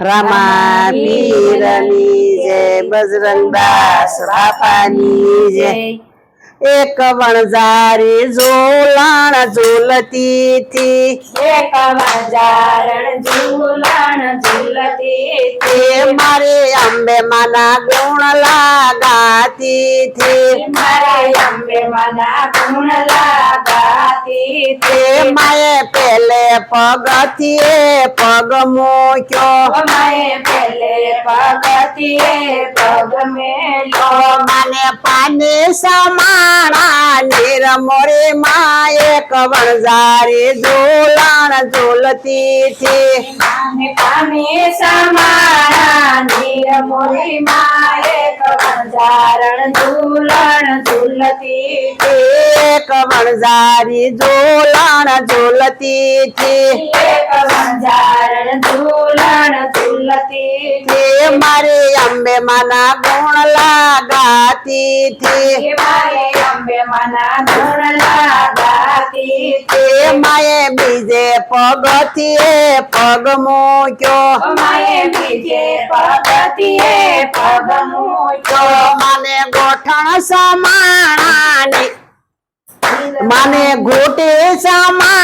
રામા રમી જય બજરંગદાસ બાપાની જય એક વણઝારી ઝોલાણ ઝોલતી થી એક વજારણ ઝૂલણ ઝૂલતી તે મારે અંબે માના ગુણ લાગાતી થી મારે અંબે મના ગુણ લાગાતી તે માએ પેલે પગથીએ પગ મૂક્યો માએ પેલે પગતીએ પગ મેલ્યો મને પાને સમાણા નિરમોરે માં એક વણઝારી ઝોલાણ ઝોલતી છે પામે સમાણા નીર મોરી માએ કવંજારણ ઝૂલણ ઝૂલતી એક વણઝારી ઝોલાણ ઝોલતી છે એક વંજારણ ઝૂલણ ઝૂલતી તે મારે અંબે માના ગુણ લાગાતી થી મારે અંબે મના ગુણ લાગાતી તે માએ બીજે પગથીએ પગ મૂક્યો માએ બીજે પગતીએ પગ મૂક્યો મને ગોઠણ સમાણાની મને ઘૂંટે સમાણા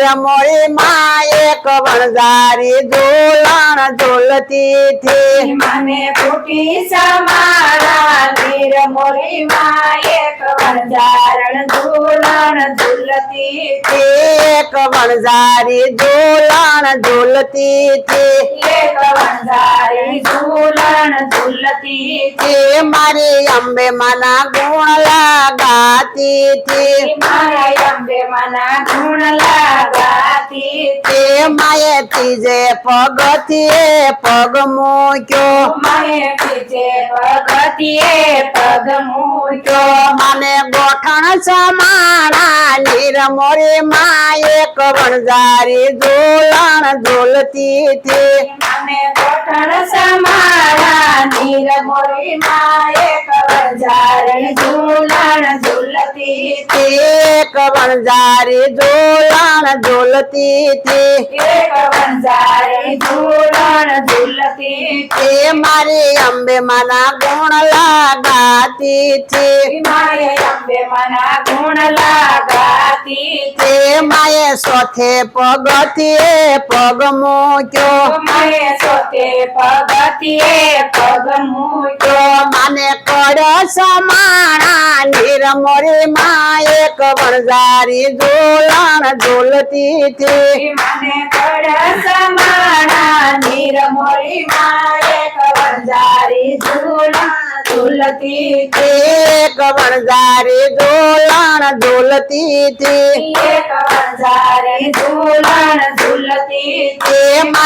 નિરમોળી માં એક વણઝારી ઝોલણ ઝોલતી થી મને ફૂટી સમારા નીર મોરી માં એક વણઝારણ ઝોલણ ઝોલતી ઝૂલતી એક વણઝારી ઝોલાણ ઝોલતી થી એક વંજારી ઝૂલણ ઝૂલતી તે મારી અંબે માના ગુણ લાગાતી થી મારા અંબે મના ગુણ લાગાતી તે માએ ત્રીજે પગથીએ પગ મૂક્યો માએ પીછે પગતીએ પગ મૂક્યો મને ગોઠણ સમાણા નિરમોરી માં એક વણઝારી ઝોલાણ ઝોલતી થી મને કોઠણ સમારા નીર મોરે માં એક વંજારણ ઝોલતી હતી. એક વણઝારી ઝોલાણ ઝોલતી હતી. એક વંજારી ઝૂલણ ઝૂલતી તે મારી અંબે માના ગુણ લાગાતી હતી. મારી અંબે માના ગુણ લાગાતી હતી. માએ સોથે પગથીએ પગ મૂક્યો. માએ સોથે પગતીએ પગ મૂક્યો. મને કડ સમાણા નિરમોરી માં એક વણઝારી ઝોલાણ ઝોલતી હતી. મને કડ સમાણા માં એક વંજારી ઝૂલણ ઝૂલતી એક વણઝારી ઝોલાણ ઝોલતી હતી. એક વણઝારી ઝૂલણ ઝૂલતી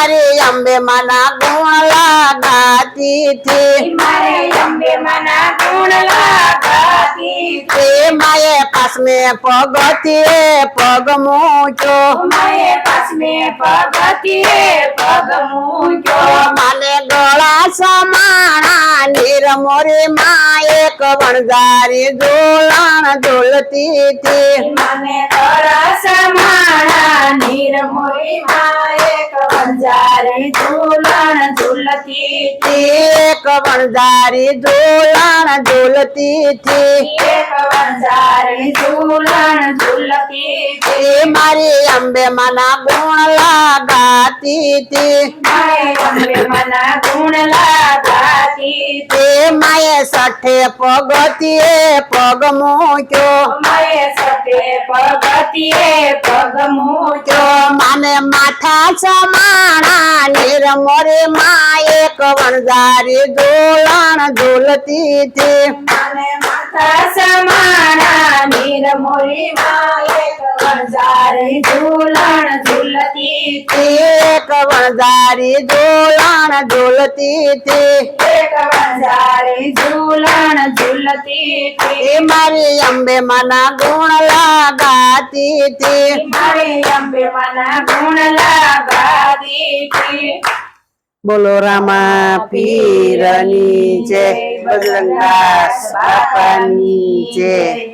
મારી અંબે માના ગુણ લાગાતી થી મારે અંબે મના ગુણ લાગાતી તે માએ પાસમે પગથીએ પગ મૂક્યો માએ પાસમે પગતીએ પગ મૂક્યો મને ગળા સમાણા નિરમોરી માં એક વણઝારી ઝોલાણ ઝોલતી થી મને કરસ માણા નીર મોરી માં વંજારી ઝૂલણ ઝૂલતી એક વણઝારી ઝોલાણ ઝોલતી થી એક વંજારી ઝૂલણ ઝૂલતી તે મારી અંબે માના ગુણ લાગાતી થી મારે અંબે મના ગુણ લાગાતી તે માએ સઠે પગથીએ પગ મૂક્યો. માએ સતે પગતીએ પગ મૂક્યો મને માથા સમાણા નિરમોરી મા એક વણઝારી ઝોલાણ ઝોલતી થી મને માથા સમાણા નીર મોરી માં એક વણઝારી ઝૂલણ ઝૂલતી એક વણઝારી ઝોલાણ ઝોલતી થી એક વંજારી ઝૂલણ ઝૂલતી એ મારી અંબે મના ગુણ લાગાતી થી મારે અંબે મના ગુણ લાગાતી બોલો રામા પીરની જય બજરંગા બાપાની જય.